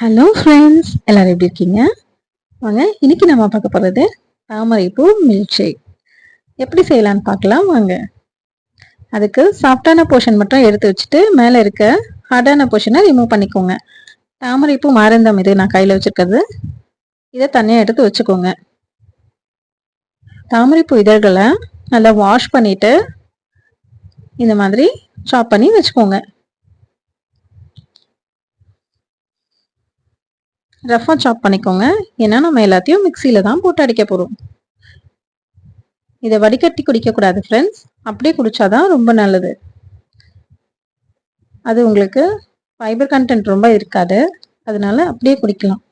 Hello friends எல்லாரும் எப்படி இருக்கீங்க? வாங்க இன்னைக்கு நம்ம பார்க்க போகிறது தாமரைப்பூ மில்க் ஷேக் எப்படி செய்யலான்னு பார்க்கலாம் வாங்க. அதுக்கு சாஃப்டான போர்ஷன் மட்டும் எடுத்து வச்சுட்டு மேலே இருக்க ஹார்டான போர்ஷனை ரிமூவ் பண்ணிக்கோங்க. தாமரைப்பூ மருந்தம் இது நான் கையில் வச்சுருக்கிறது. இதை தனியாக எடுத்து வச்சுக்கோங்க. தாமரைப்பூ இதழ்களை நல்லா வாஷ் பண்ணிவிட்டு இந்த மாதிரி சாப் பண்ணி வச்சுக்கோங்க. ரஃபாக சாப் பண்ணிக்கோங்க. ஏன்னா நம்ம எல்லாத்தையும் மிக்சியில் தான் போட்டு அடிக்க போகிறோம் இதை வடிகட்டி குடிக்கக்கூடாது ஃப்ரெண்ட்ஸ் அப்படியே குடித்தாதான் ரொம்ப நல்லது. அது உங்களுக்கு ஃபைபர் கண்டென்ட் ரொம்ப இருக்காது. அதனால அப்படியே குடிக்கலாம்.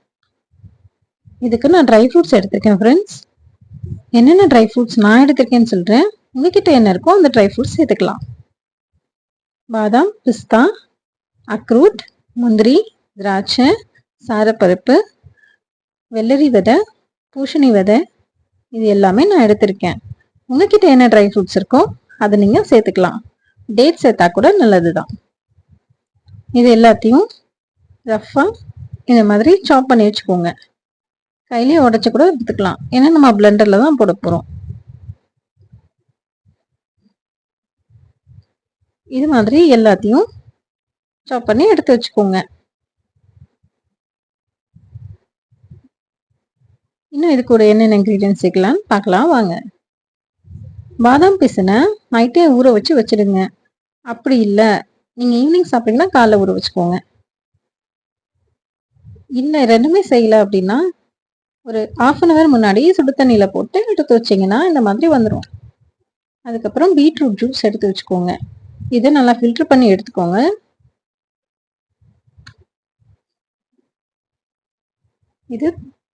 இதுக்கு நான் ட்ரை ஃப்ரூட்ஸ் எடுத்திருக்கேன் ஃப்ரெண்ட்ஸ் என்னென்ன ட்ரை ஃப்ரூட்ஸ் நான் எடுத்திருக்கேன்னு சொல்கிறேன் உங்ககிட்ட என்ன இருக்கோ அந்த ட்ரை ஃப்ரூட்ஸ் சேர்த்துக்கலாம். பாதாம் பிஸ்தா அக்ரூட் முந்திரி திராட்சை சாரப்பருப்பு வெள்ளரி விதை பூசணி விதை இது எல்லாமே நான் எடுத்திருக்கேன். உங்ககிட்ட என்ன ட்ரை ஃப்ரூட்ஸ் இருக்கோ அதை நீங்கள் சேர்த்துக்கலாம். டேட் சேர்த்தா கூட நல்லது தான் இது எல்லாத்தையும் ரஃப்பாக இந்த மாதிரி சாப் பண்ணி வச்சுக்கோங்க. கையிலேயே உடச்சி கூட எடுத்துக்கலாம். ஏன்னா நம்ம பிளெண்டரில் தான் போட போகிறோம் இது மாதிரி எல்லாத்தையும் சாப் பண்ணி எடுத்து வச்சுக்கோங்க. இன்னும் இது கூட என்னென்ன இன்க்ரீடியன்ஸ் சேர்க்கலான்னு பார்க்கலாம் வாங்க. பாதாம் பிசுனை நைட்டே ஊற வச்சு வச்சிடுங்க. அப்படி இல்லை நீங்கள் ஈவினிங் சாப்பிட்டீங்கன்னா காலைல ஊற வச்சுக்கோங்க. இல்லை ரெண்டுமே செய்யலை அப்படின்னா ஒரு ஆஃப் அன் ஹவர் முன்னாடி சுடு தண்ணியில் போட்டு எடுத்து வச்சிங்கன்னா இந்த மாதிரி வந்துடும் அதுக்கப்புறம் பீட்ரூட் ஜூஸ் எடுத்து வச்சுக்கோங்க. இதை நல்லா ஃபில்டர் பண்ணி எடுத்துக்கோங்க. இது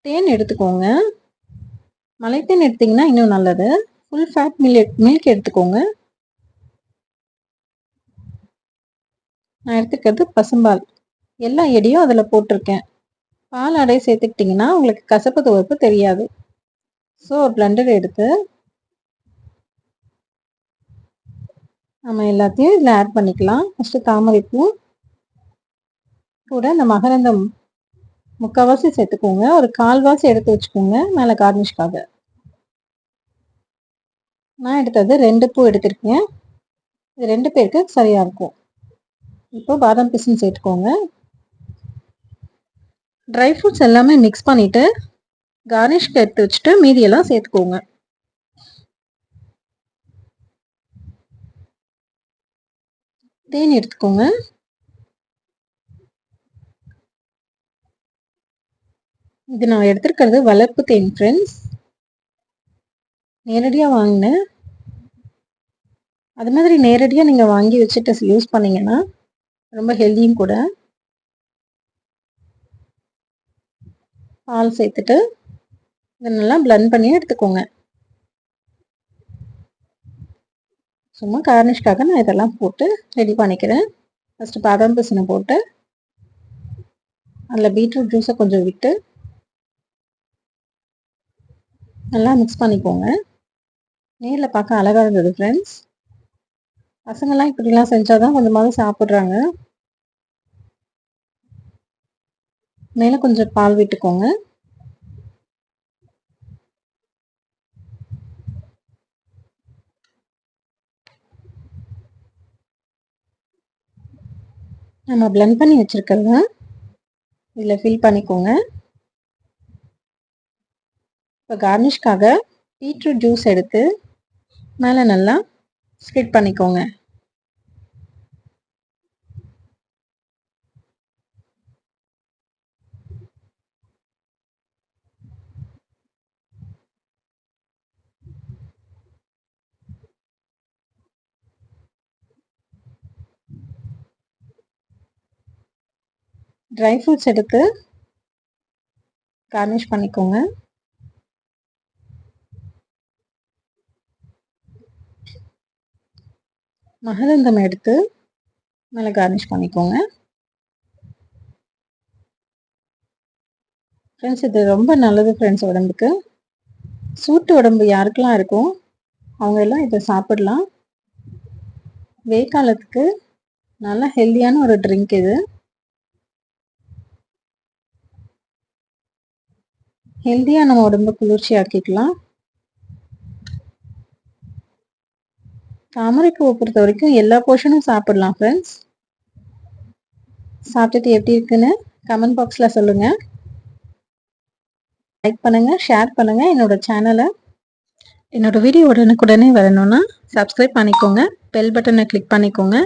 தேன் எடுத்துக்கோங்க. மலைத்தேன் எடுத்தீங்கன்னா இன்னும் நல்லது. ஃபுல் ஃபேட் மில்க் மில்க் எடுத்துக்கோங்க. நான் எடுத்துக்கிறது பசும்பால். எல்லா எடியும் அதில் போட்டிருக்கேன். பால் அடை சேர்த்துக்கிட்டிங்கன்னா உங்களுக்கு கசப்பு துவப்பு தெரியாது. ஸோ ஒரு பிளண்டர் எடுத்து நம்ம எல்லாத்தையும் இதில் ஆட் பண்ணிக்கலாம். ஃபஸ்ட்டு தாமரைப்பூ கூட இந்த மகரந்தம் முக்கால்வாசி சேர்த்துக்கோங்க. ஒரு கால்வாசி எடுத்து வச்சுக்கோங்க. மேலே கார்னிஷ்காக நான் எடுத்தது ரெண்டு பூ எடுத்திருக்கேன். இது ரெண்டு பேருக்கு சரியாக இருக்கும். இப்போ பாதாம் பிசின் சேர்த்துக்கோங்க. ட்ரை ஃப்ரூட்ஸ் எல்லாமே மிக்ஸ் பண்ணிவிட்டு கார்னிஷ்க்கு எடுத்து வச்சுட்டு மீதியெல்லாம் சேர்த்துக்கோங்க. தேன் எடுத்துக்கோங்க. இது நான் எடுத்திருக்கிறது வளர்ப்பு தேன் ஃப்ரெண்ட்ஸ் நேரடியாக வாங்கினேன் அது மாதிரி நேரடியாக நீங்கள் வாங்கி வச்சுட்டு யூஸ் பண்ணிங்கன்னா ரொம்ப ஹெல்த்தியும் கூட. பால் சேர்த்துட்டு இதை நல்லா பிளண்ட் பண்ணி எடுத்துக்கோங்க. சும்மா கார்னிஷ்காக நான் இதெல்லாம் போட்டு ரெடி பண்ணிக்கிறேன். ஃபஸ்ட்டு பாதாம் பிசினை போட்டு அதில் பீட்ரூட் ஜூஸை கொஞ்சம் விட்டு நல்லா மிக்ஸ் பண்ணிக்கோங்க. நேரில் பார்க்க அழகாக இருந்தது ஃப்ரெண்ட்ஸ் பசங்கள்லாம் இப்படிலாம் செஞ்சால் தான் கொஞ்சமாவது சாப்பிட்றாங்க. மேலே கொஞ்சம் பால் விட்டுக்கோங்க. நம்ம பிளெண்ட் பண்ணி வச்சுருக்கிறத இதில் ஃபில் பண்ணிக்கோங்க. இப்போ கார்னிஷ்காக பீட்ரூட் ஜூஸ் எடுத்து மேலே நல்லா ஸ்ப்ளிட் பண்ணிக்கோங்க. ட்ரை ஃப்ரூட்ஸ் எடுத்து கார்னிஷ் பண்ணிக்கோங்க. மகரந்தம் எடுத்து மேலே கார்னிஷ் பண்ணிக்கோங்க. ஃப்ரெண்ட்ஸ் இது ரொம்ப நல்லது ஃப்ரெண்ட்ஸ் உடம்புக்கு. சூட்டு உடம்பு யாருக்கெல்லாம் இருக்கும் அவங்க எல்லாம் இதை சாப்பிடலாம். வெயில் காலத்துக்கு நல்ல ஹெல்த்தியான ஒரு ட்ரிங்க் இது. ஹெல்த்தியாக நம்ம உடம்பு குளிர்ச்சி ஆக்கிக்கலாம் தாமரைப்பூவை பொறுத்த வரைக்கும் எல்லா போர்ஷனும் சாப்பிடலாம் ஃப்ரெண்ட்ஸ் சாப்பிட்டுட்டு எப்படி இருக்குன்னு கமெண்ட் பாக்ஸில் சொல்லுங்கள் லைக் பண்ணுங்கள் ஷேர் பண்ணுங்கள் என்னோட சேனலை என்னோட வீடியோ உடனுக்குடனே வரணும்னா சப்ஸ்கிரைப் பண்ணிக்கோங்க. பெல் பட்டனை கிளிக் பண்ணிக்கோங்க.